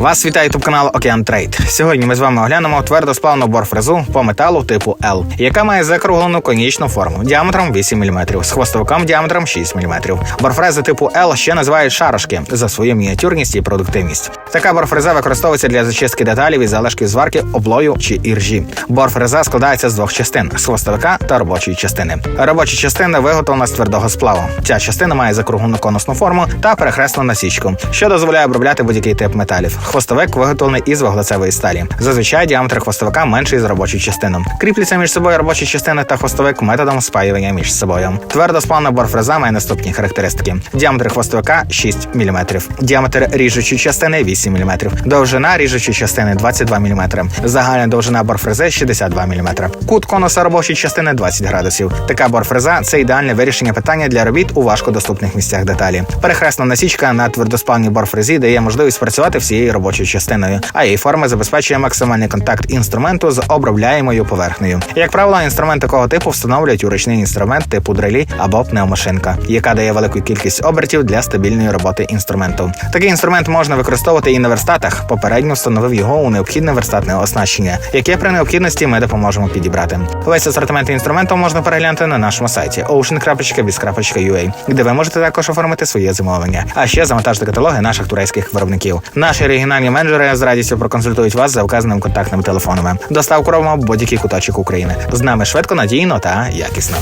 Вас вітає ютуб канал Океан Трейд. Сьогодні ми з вами оглянемо твердосплавну борфрезу по металу типу L, яка має закруглену конічну форму діаметром 8 мм, з хвостовиком діаметром 6 мм. Борфрези типу L ще називають шарошки за свою мініатюрність і продуктивність. Така борфреза використовується для зачистки деталів і залишків зварки облою чи іржі. Борфреза складається з двох частин: з хвостовика та робочої частини. Робоча частина виготовлена з твердого сплаву. Ця частина має закруглену конусну форму та перехресну насічку, що дозволяє обробляти будь-який тип металів. Хвостовик виготовлений із вуглецевої сталі. Зазвичай діаметр хвостовика менший за робочу частину. Кріпляться між собою робочі частини та хвостовик методом спаювання між собою. Твердосплавна борфреза має наступні характеристики: діаметр хвостовика 6 мм, діаметр ріжучої частини 8 мм, довжина ріжучої частини 22 мм, загальна довжина борфрези 62 мм, кут конуса робочої частини 20 градусів. Така борфреза це ідеальне вирішення питання для робіт у важкодоступних місцях деталі. Перехресна насічка на твердосплавній борфрезі дає можливість працювати всією робочою частиною, а її форма забезпечує максимальний контакт інструменту з обробляємою поверхнею. Як правило, інструмент такого типу встановлюють у ручний інструмент типу дрелі або пневмошинка, яка дає велику кількість обертів для стабільної роботи інструменту. Такий інструмент можна використовувати і на верстатах. Попередньо встановив його у необхідне верстатне оснащення, яке при необхідності ми допоможемо підібрати. Весь асортимент інструменту можна переглянути на нашому сайті ocean.biz.ua, де ви можете також оформити своє замовлення, а ще завантажити каталоги наших турецьких виробників. Наші регіональні менеджери з радістю проконсультують вас за вказаним контактними телефонами. Доставку робимо будь-який куточок України. З нами швидко, надійно та якісно.